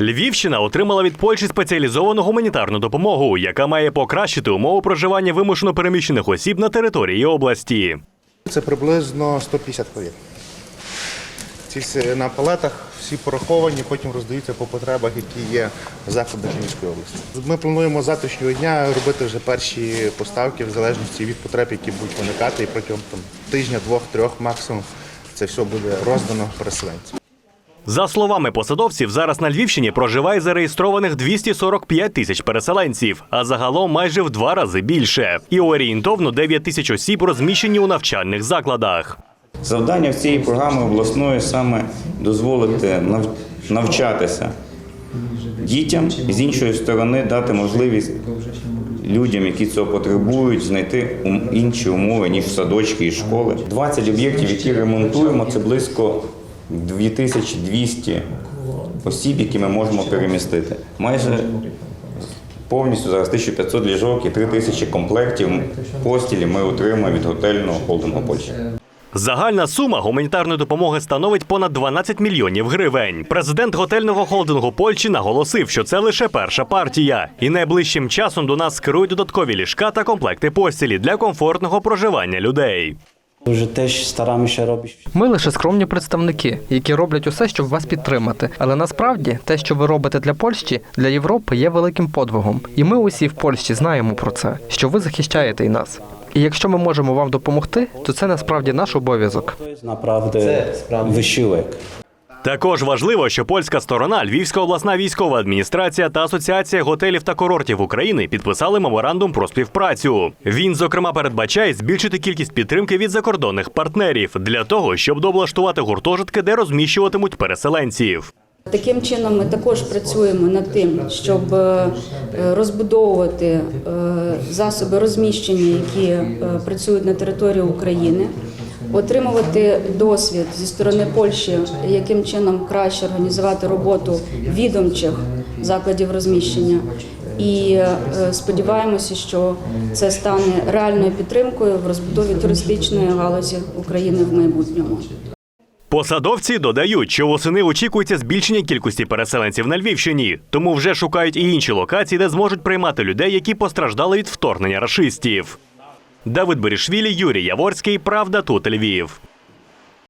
Львівщина отримала від Польщі спеціалізовану гуманітарну допомогу, яка має покращити умови проживання вимушено переміщених осіб на території області. Це приблизно 150 повік. Ці на палетах всі пораховані, потім роздаються по потребах, які є в закладах Львівської області. Ми плануємо завтрашнього дня робити вже перші поставки в залежності від потреб, які будуть виникати, і протягом там, тижня, двох-трьох максимум це все буде роздано переселенцям. За словами посадовців, зараз на Львівщині проживає зареєстрованих 245 тисяч переселенців, а загалом майже в два рази більше. І орієнтовно 9 тисяч осіб розміщені у навчальних закладах. Завдання цієї програми обласної саме дозволити навчатися дітям з іншої сторони дати можливість людям, які цього потребують, знайти інші умови ніж садочки і школи. 20 об'єктів, які ремонтуємо, це близько 2200 осіб, які ми можемо перемістити. Майже повністю зараз 1500 ліжок і 3000 комплектів постілі ми отримуємо від готельного холдингу Польщі. Загальна сума гуманітарної допомоги становить понад 12 мільйонів гривень. Президент готельного холдингу Польщі наголосив, що це лише перша партія, і найближчим часом до нас скерують додаткові ліжка та комплекти постілі для комфортного проживання людей. Вже теж стараємося робити. Ми лише скромні представники, які роблять усе, щоб вас підтримати. Але насправді те, що ви робите для Польщі, для Європи, є великим подвигом. І ми усі в Польщі знаємо про це, що ви захищаєте і нас. І якщо ми можемо вам допомогти, то це насправді наш обов'язок. Це насправді wysiłek. Також важливо, що польська сторона, Львівська обласна військова адміністрація та Асоціація готелів та курортів України підписали меморандум про співпрацю. Він, зокрема, передбачає збільшити кількість підтримки від закордонних партнерів для того, щоб дооблаштувати гуртожитки, де розміщуватимуть переселенців. Таким чином, ми також працюємо над тим, щоб е, розбудовувати е, засоби розміщення, які е, працюють на території України, отримувати досвід зі сторони Польщі, яким чином краще організувати роботу відомчих закладів розміщення. І е, сподіваємося, що це стане реальною підтримкою в розбудові туристичної галузі України в майбутньому. Посадовці додають, що восени очікується збільшення кількості переселенців на Львівщині, тому вже шукають і інші локації, де зможуть приймати людей, які постраждали від вторгнення рашистів. Давид Берішвілі, Юрій Яворський. Правда, тут Львів.